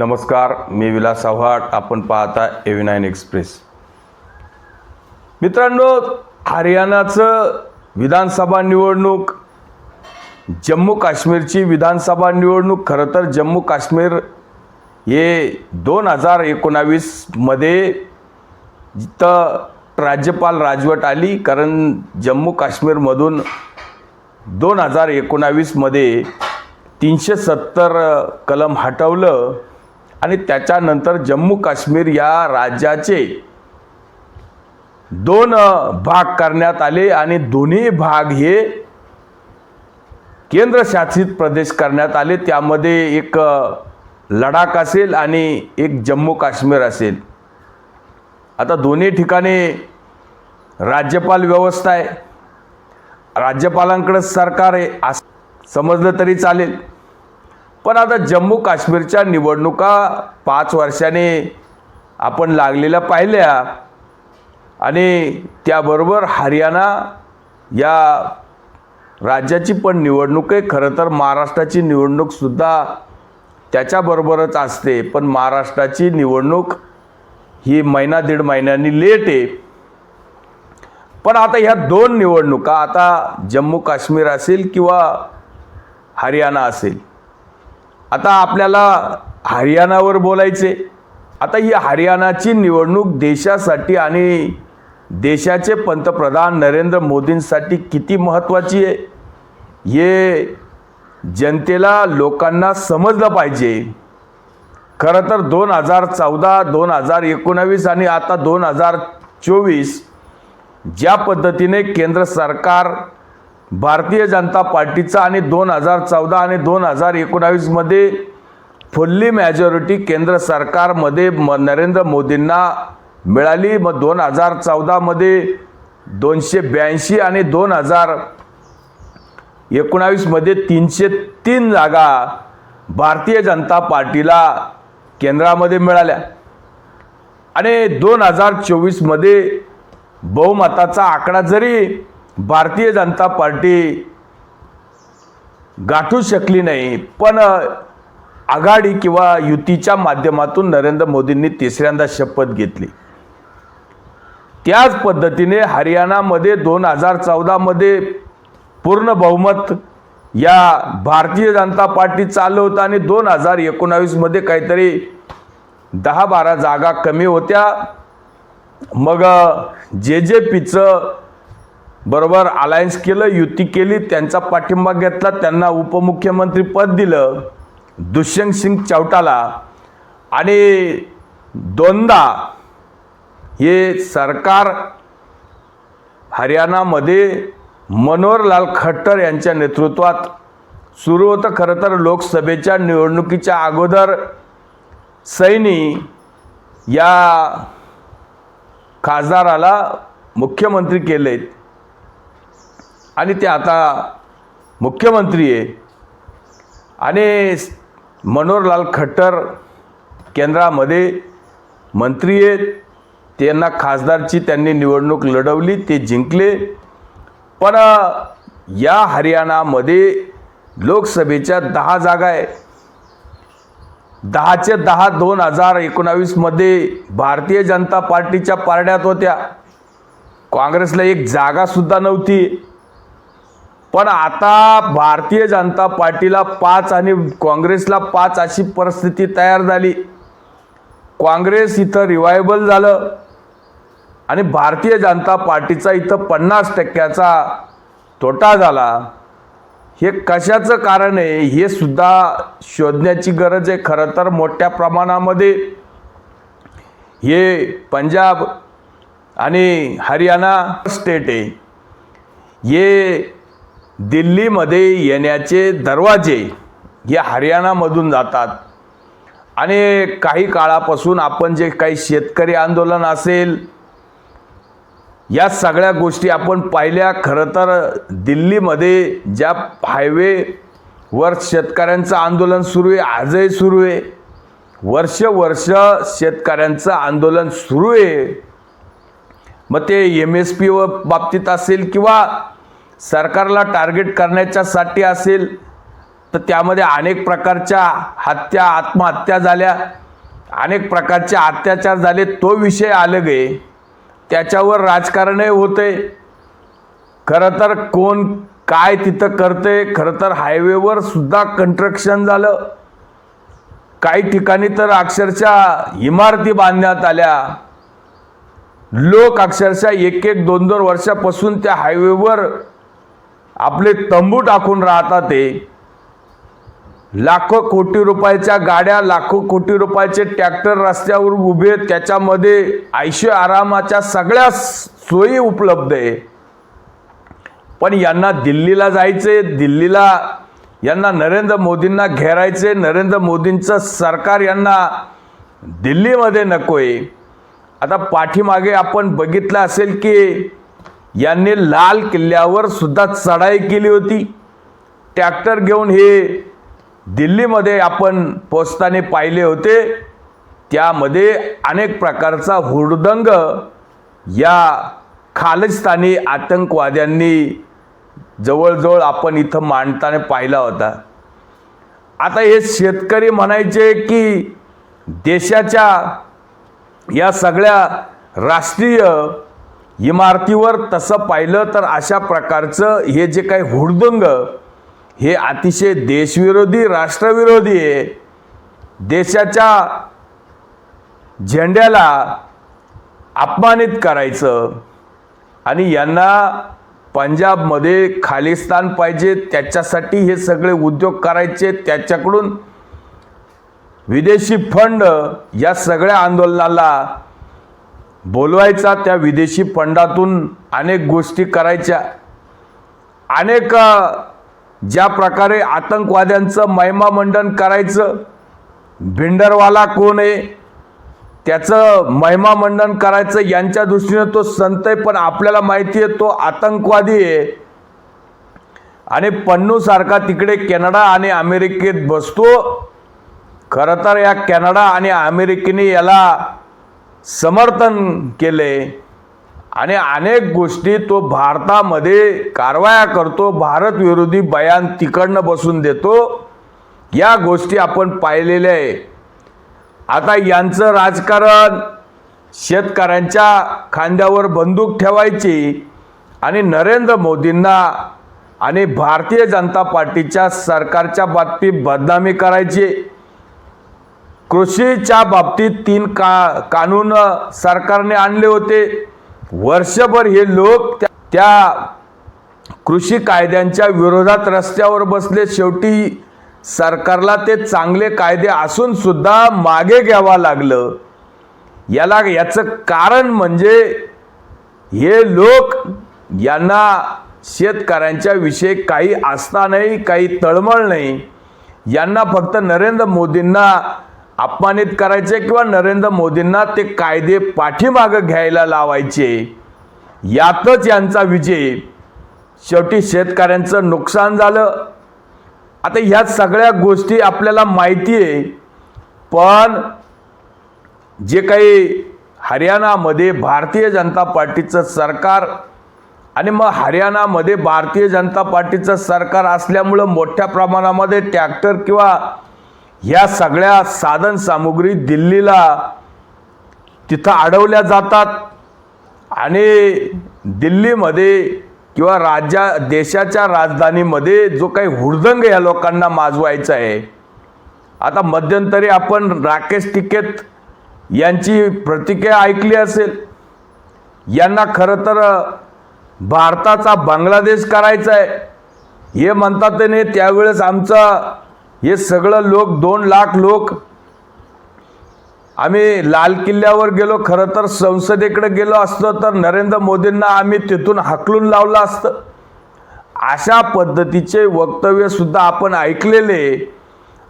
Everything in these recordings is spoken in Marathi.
नमस्कार मी विलास आव्हाड आपण पाहता एव्ही नाईन एक्सप्रेस मित्रांनो हरियाणाचं विधानसभा निवडणूक जम्मू काश्मीरची विधानसभा निवडणूक खरं तर जम्मू काश्मीर हे दोन हजार एकोणावीसमध्ये जिथं राज्यपाल राजवट आली कारण जम्मू काश्मीरमधून दोन हजार एकोणावीसमध्ये तीनशे सत्तर कलम हटवलं. आणि त्याच्यानंतर जम्मू काश्मीर या राज्याचे दोन भाग करण्यात आले आणि दोन्ही भाग हे केंद्रशासित प्रदेश करण्यात आले. त्यामध्ये एक लडाख असेल आणि एक जम्मू काश्मीर असेल. आता दोन्ही ठिकाणी राज्यपाल व्यवस्था आहे. राज्यपालांकडे सरकार आहे असं समजलं तरी चालेल. पण आता जम्मू काश्मीरच्या निवडणुका पाच वर्षाने आपण लागलेल्या पाहिल्या आणि त्याबरोबर हरियाणा या राज्याची पण निवडणूक आहे. खरं तर महाराष्ट्राची निवडणूकसुद्धा त्याच्याबरोबरच असते. पण महाराष्ट्राची निवडणूक ही महिना दीड महिन्यांनी लेट आहे. पण आता ह्या दोन निवडणुका आता जम्मू काश्मीर असेल किंवा हरियाणा असेल आता आपल्याला हरियाणावर बोलायचे. आता ही हरियाणाची निवडणूक देशासाठी आणि देशाचे पंतप्रधान नरेंद्र मोदींसाठी किती महत्त्वाची आहे? हे जनतेला लोकांना समजलं पाहिजे. खरं तर दोन हजार चौदा दोन हजार एकोणावीस आणि आता दोन हजार चोवीस ज्या पद्धतीने केंद्र सरकार भारतीय जनता पार्टीचा आणि दोन हजार चौदा आणि दोन हजार एकोणावीसमध्ये फुल्ली मॅजॉरिटी केंद्र सरकारमध्ये म नरेंद्र मोदींना मिळाली. मग दोन हजार चौदामध्ये दोनशे ब्याऐंशी आणि दोन हजार एकोणावीसमध्ये तीनशे तीन जागा भारतीय जनता पार्टीला केंद्रामध्ये मिळाल्या. आणि दोन हजार चोवीसमध्ये बहुमताचा आकडा जरी भारतीय जनता पार्टी गाठू शकली नाही पण आघाडी किंवा युतीच्या माध्यमातून नरेंद्र मोदींनी तिसऱ्यांदा शपथ घेतली. त्याच पद्धतीने हरियाणामध्ये दोन हजार चौदामध्ये पूर्ण बहुमत या भारतीय जनता पार्टी चालू होतं आणि दोन हजार एकोणावीसमध्ये काहीतरी दहा बारा जागा कमी होत्या. मग जे जे पीचं बरोबर अलायन्स केलं युती केली त्यांचा पाठिंबा घेतला त्यांना उपमुख्यमंत्री पद दिलं दुष्यंत सिंग चौटाला. आणि दोनदा हे सरकार हरियाणामध्ये मनोहरलाल खट्टर यांच्या नेतृत्वात सुरू होतं. खरं तर लोकसभेच्या निवडणुकीच्या अगोदर सैनी या खासदाराला मुख्यमंत्री केलेत. आणि ते आता मुख्यमंत्री आहे. आणि मनोहरलाल खट्टर केंद्रामध्ये मंत्री आहेत. त्यांना खासदारची त्यांनी निवडणूक लढवली ते जिंकले. पण या हरियाणामध्ये लोकसभेच्या दहा जागा आहे. दहाचे दहा दोन हजार एकोणावीसमध्ये भारतीय जनता पार्टीच्या पारड्यात होत्या. काँग्रेसला एक जागासुद्धा नव्हती. पण आता भारतीय जनता पार्टीला पाच आणि काँग्रेसला पाच अशी परिस्थिती तयार झाली. काँग्रेस इथं रिवायबल झालं. आणि भारतीय जनता पार्टीचा इथं पन्नास टक्क्याचा तोटा झाला. हे कशाचं कारण आहे? हे सुद्धा शोधण्याची गरज आहे. खरं तर मोठ्या प्रमाणामध्ये हे पंजाब आणि हरियाणा स्टेट आहे. हे दिल्लीमध्ये येण्याचे दरवाजे हे हरियाणामधून जातात. आणि काही काळापासून आपण जे काही शेतकरी आंदोलन असेल या सगळ्या गोष्टी आपण पाहिल्या. खरं तर दिल्लीमध्ये ज्या हायवेवर शेतकऱ्यांचं आंदोलन सुरू आहे आजही सुरू आहे. वर्ष वर्ष शेतकऱ्यांचं आंदोलन सुरू आहे. मग ते एम एस पी बाबतीत असेल किंवा सरकारला टार्गेट करण्याच्यासाठी असेल तर त्यामध्ये अनेक प्रकारच्या हत्या आत्महत्या झाल्या. अनेक प्रकारचे अत्याचार झाले. तो विषय अलग. आहे त्याच्यावर राजकारणही होते. खरं तर कोण काय तिथं करते खरं तर हायवेवर सुद्धा कन्स्ट्रक्शन झालं. काही ठिकाणी तर अक्षरशः इमारती बांधण्यात आल्या. लोक अक्षरशः एक एक दोन दोन वर्षापासून त्या हायवेवर आपले तंबू टाकून राहतात ते. लाखो कोटी रुपयाच्या गाड्या लाखो कोटी रुपयाचे ट्रॅक्टर रस्त्यावर उभे आहेत. त्याच्यामध्ये ऐशो आरामाच्या सगळ्या सोयी उपलब्ध आहे. पण यांना दिल्लीला जायचे दिल्लीला यांना नरेंद्र मोदींना घेरायचे नरेंद्र मोदींचं सरकार यांना दिल्लीमध्ये नको आहे आता पाठीमागे आपण बघितलं असेल की यांनी लाल किल्ल्यावर सुद्धा चढाई केली होती. ट्रॅक्टर घेऊन हे दिल्लीमध्ये आपण पोचताना पाहिले होते. त्यामध्ये अनेक प्रकारचा हुडदंग या खालिस्तानी आतंकवाद्यांनी जवळजवळ आपण इथं मांडताना पाहिला होता. आता हे शेतकरी म्हणायचे की देशाच्या या सगळ्या राष्ट्रीय इमारतीवर तसं पाहिलं तर अशा प्रकारचं हे जे काही हुडदंग हे अतिशय देशविरोधी राष्ट्रविरोधी आहे. देशाच्या झेंड्याला अपमानित करायचं आणि यांना पंजाबमध्ये खालिस्तान पाहिजे त्याच्यासाठी हे सगळे उद्योग करायचे त्याच्याकडून विदेशी फंड या सगळ्या आंदोलनाला बोलवायचा त्या विदेशी फंडातून अनेक गोष्टी करायच्या. अनेक ज्या प्रकारे आतंकवाद्यांचं महिमामंडन करायचं. भिंडरवाला कोण आहे? त्याचं महिमामंडन करायचं यांच्या दृष्टीनं तो संत आहे पण आपल्याला माहिती आहे तो आतंकवादी आहे. आणि पन्नूसारखा तिकडे कॅनडा आणि अमेरिकेत बसतो. खरं तर या कॅनडा आणि अमेरिकेने याला समर्थन केले. आणि अनेक गोष्टी तो भारतामध्ये कारवाया करतो भारत विरोधी बयान तिकडनं बसून देतो. या गोष्टी आपण पाहिलेल्या आहे. आता यांचं राजकारण शेतकऱ्यांच्या खांद्यावर बंदूक ठेवायची आणि नरेंद्र मोदींना आणि भारतीय जनता पार्टीच्या सरकारच्या बाबतीत बदनामी करायची. कृषीच्या बाबतीत तीन का कानून सरकारने आणले होते. वर्षभर हे लोक त्या- त्या कृषी कायद्यांच्या विरोधात रस्त्यावर बसले. शेवटी सरकारला ते चांगले कायदे असून सुद्धा मागे घ्यावा लागलं. याला याचं कारण म्हणजे हे लोक यांना शेतकऱ्यांच्या विषयी काही आस्था नाही काही तळमळ नाही. यांना फक्त नरेंद्र मोदींना अपमानित करायचे किंवा नरेंद्र मोदींना ते कायदे पाठीमागं घ्यायला लावायचे. यातच यांचा विजय. शेवटी शेतकऱ्यांचं नुकसान झालं. आता ह्या सगळ्या गोष्टी आपल्याला माहिती आहे पण जे काही हरियाणामध्ये भारतीय जनता पार्टीचं सरकार आणि मग हरियाणामध्ये भारतीय जनता पार्टीचं सरकार असल्यामुळं मोठ्या प्रमाणामध्ये ट्रॅक्टर किंवा ह्या सगळ्या साधन सामुग्री दिल्लीला तिथं अडवल्या जातात आणि दिल्लीमध्ये किंवा राज्या देशाच्या राजधानीमध्ये जो काही हुडदंग या लोकांना माजवायचा आहे. आता मध्यंतरी आपण राकेश टिकेत यांची प्रतिक्रिया ऐकली असेल. यांना खरं तर भारताचा बांगलादेश करायचा आहे. हे म्हणतात ते नाही त्यावेळेस आमचा हे सगळं लोक दोन लाख लोक आम्ही लाल किल्ल्यावर गेलो खरं तर संसदेकडे गेलो असतो तर नरेंद्र मोदींना आम्ही तिथून हाकलून लावलं असतं. अशा पद्धतीचे वक्तव्य सुद्धा आपण ऐकलेले.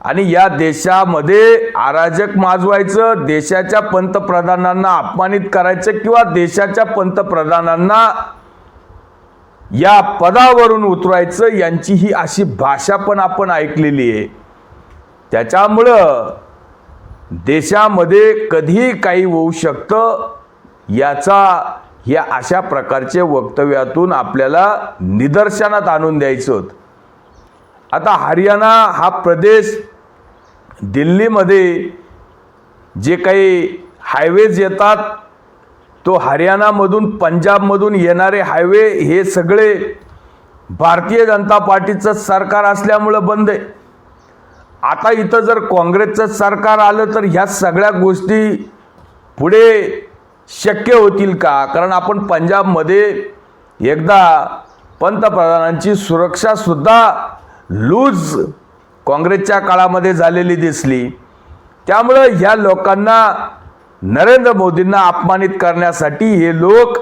आणि या देशामध्ये अराजक माजवायचं देशाच्या पंतप्रधानांना अपमानित करायचं किंवा देशाच्या पंतप्रधानांना या पदावरून उतरायचं यांची ही अशी भाषा पण आपण ऐकलेली आहे. त्याच्यामुळं देशामध्ये कधीही काही होऊ शकतं याचा या अशा प्रकारचे वक्तव्यातून आपल्याला निदर्शनात आणून द्यायचं होतं. आता हरियाणा हा प्रदेश दिल्लीमध्ये जे काही हायवेज येतात तो हरियाणामधून पंजाबमधून येणारे हायवे हे सगळे भारतीय जनता पार्टीचं सरकार असल्यामुळं बंद आहे. आता इथं जर काँग्रेसचं सरकार आलं तर ह्या सगळ्या गोष्टी पुढे शक्य होतील का? कारण आपण पंजाबमध्ये एकदा पंतप्रधानांची सुरक्षासुद्धा लूज काँग्रेसच्या काळामध्ये झालेली दिसली. त्यामुळं ह्या लोकांना नरेंद्र मोदींना अपमानित करण्यासाठी हे लोक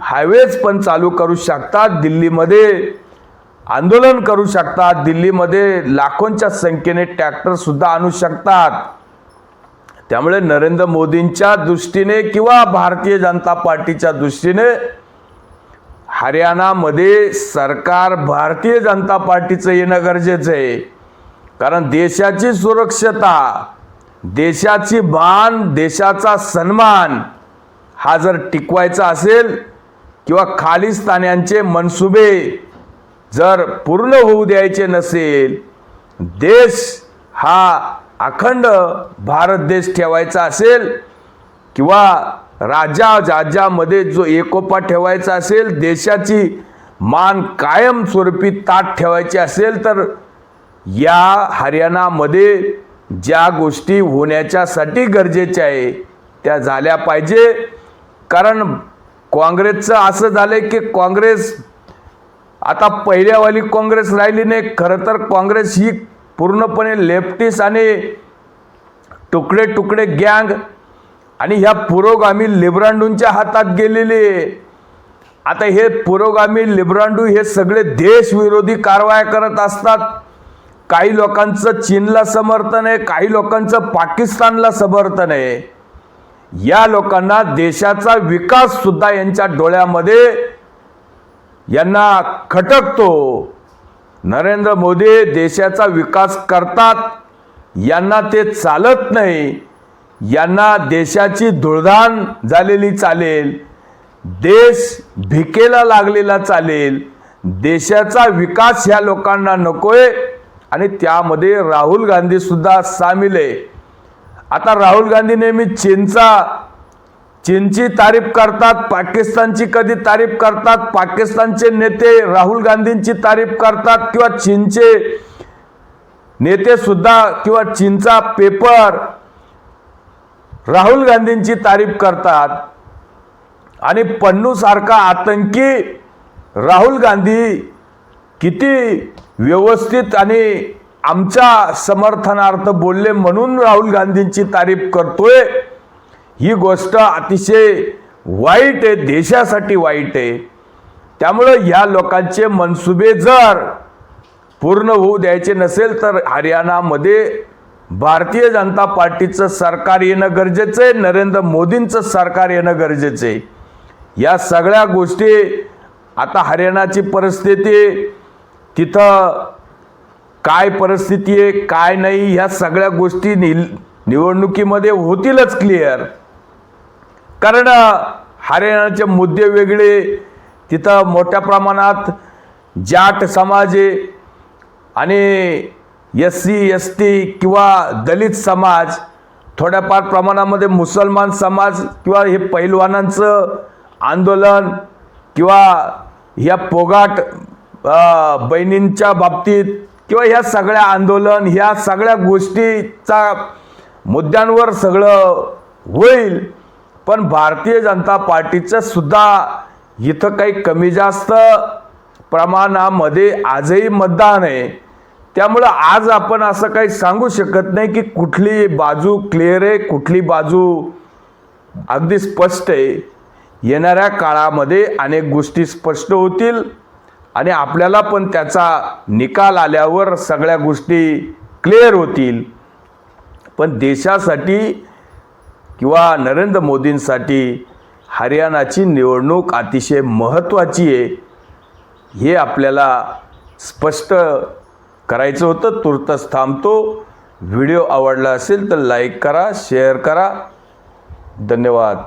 हायवेज पण चालू करू शकतात. दिल्लीमध्ये आंदोलन करू शकतात. दिल्लीमध्ये लाखोंच्या संख्येने ट्रॅक्टरसुद्धा आणू शकतात. त्यामुळे नरेंद्र मोदींच्या दृष्टीने किंवा भारतीय जनता पार्टीच्या दृष्टीने हरियाणामध्ये सरकार भारतीय जनता पार्टीचं येणं गरजेचं आहे. कारण देशाची सुरक्षता देशाची मान देशाचा सन्मान हा जर टिकवायचा असेल किंवा खालिस्तान्यांचे मनसुबे जर पूर्ण होऊ द्यायचे नसेल देश हा अखंड भारत देश ठेवायचा असेल किंवा राजा राज्यामध्ये जो एकोपा ठेवायचा असेल देशाची मान कायमस्वरूपी ताट ठेवायची असेल तर या हरियाणामध्ये ज्या गोष्टी होण्याच्यासाठी गरजेच्या आहे त्या झाल्या पाहिजे. कारण काँग्रेसचं असं झालं की काँग्रेस आता पहिल्यावाली काँग्रेस राहिली नाही. खरं तर काँग्रेस ही पूर्णपणे लेफ्टिस्ट आणि तुकडे तुकडे गँग आणि ह्या पुरोगामी लिब्रांडूंच्या हातात गेलेली आहे. आता हे पुरोगामी लिब्रांडू हे सगळे देशविरोधी कारवाया करत असतात. काही लोकांचं चीनला समर्थन आहे काही लोकांचं पाकिस्तानला समर्थन आहे. या लोकांना देशाचा विकास सुद्धा यांच्या डोळ्यामध्ये यांना खटकतो. नरेंद्र मोदी देशाचा विकास करतात यांना ते चालत नाही. यांना देशाची धुळधाण झालेली चालेल. देश भिकेला लागलेला चालेल. देशाचा विकास ह्या लोकांना नकोय. आणि त्यामध्ये राहुल गांधीसुद्धा सामील आहे. आता राहुल गांधी नेहमी चीनचा चीनची तारीफ करतात पाकिस्तानची कधी तारीफ करतात पाकिस्तानचे नेते राहुल गांधींची तारीफ करतात किंवा चीनचे नेते सुद्धा किंवा चीनचा पेपर राहुल गांधींची तारीफ करतात. आणि पन्नूसारखा आतंकी राहुल गांधी किती व्यवस्थित आणि आमच्या समर्थनार्थ बोलले म्हणून राहुल गांधींची तारीफ करतोय. ही गोष्ट अतिशय वाईट आहे देशासाठी वाईट आहे. त्यामुळं ह्या लोकांचे मनसुबे जर पूर्ण होऊ द्यायचे नसेल तर हरियाणामध्ये भारतीय जनता पार्टीचं सरकार येणं गरजेचं आहे नरेंद्र मोदींचं सरकार येणं गरजेचं आहे. या सगळ्या गोष्टी आता हरियाणाची परिस्थिती तिथं काय परिस्थिती आहे काय नाही ह्या सगळ्या गोष्टी नि निवडणुकीमध्ये होतीलच क्लिअर कारण हरियाणाचे मुद्दे वेगळे तिथं मोठ्या प्रमाणात जाट समाज आहे आणि एस सी एस टी किंवा दलित समाज थोड्याफार प्रमाणामध्ये मुसलमान समाज किंवा हे पैलवानांचं आंदोलन किंवा ह्या पोगाट बहिणींच्या बाबतीत किंवा ह्या सगळ्या आंदोलन ह्या सगळ्या गोष्टीचा मुद्द्यांवर सगळं होईल. पण भारतीय जनता पार्टीचं सुद्धा इथं काही कमी जास्त प्रमाणामध्ये आजही मतदान आहे. त्यामुळं आज आपण असं काही सांगू शकत नाही की कुठली बाजू क्लिअर आहे कुठली बाजू अगदी स्पष्ट आहे. येणाऱ्या काळामध्ये अनेक गोष्टी स्पष्ट होतील आणि आपल्याला पण त्याचा निकाल आल्यावर सगळ्या गोष्टी क्लिअर होतील. पण देशासाठी किंवा नरेंद्र मोदींसाठी हरियाणाची निवडणूक अतिशय महत्त्वाची आहे हे आपल्याला स्पष्ट करायचं होतं. तुर्तच थांबतो. व्हिडिओ आवडला असेल तर लाईक करा शेअर करा. धन्यवाद.